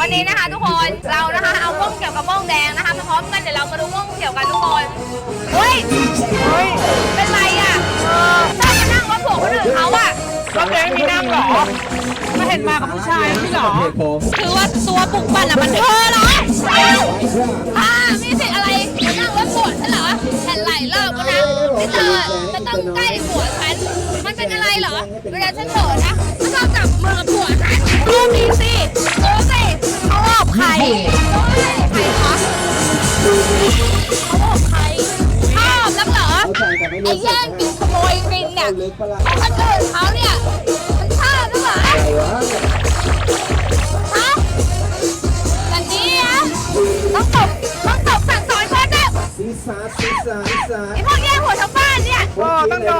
วันนี้นะคะ ทุกคนเรานะคะเอาม่วงเขียวกับม่วงแดงนะคะมาพร้อมกันเดี๋ยวเรามาดูม่วงเขียวกันทุกคนเฮ้ยเฮ้ยเป็นไรอะชอบมานั่งรถผัวคนอื่นเขาอะรถแดงมีนั่งเหรอไม่เห็นมากับผู้ชายไม่ใช่เหรอคือว่าตัวปลุกปั่นอะมันเธอเหรออ่ามีสิทธิ์อะไรมานั่งรถผัวฉันเหรอเห็นหลายรอบแล้วนะที่เธอจะต้องใกล้ผัวฉันมันเป็นอะไรเหรอเวลาฉันเถิดนะ บใครโอ้ยใครคะเขาหอบใครเขาหอบนักเหรอไอ้แย่งกินขโมยกินเนี่ยของคนอื่นเขาเนี่ยมันชอบนักเหรอฮะแบบนี้นะต้องตบต้องตบสั่งสอนคนเนี่ยสีสาสีสาสีสาไอพวกแย่งหัวชาวบ้านเนี่ยพ่อต้องโดน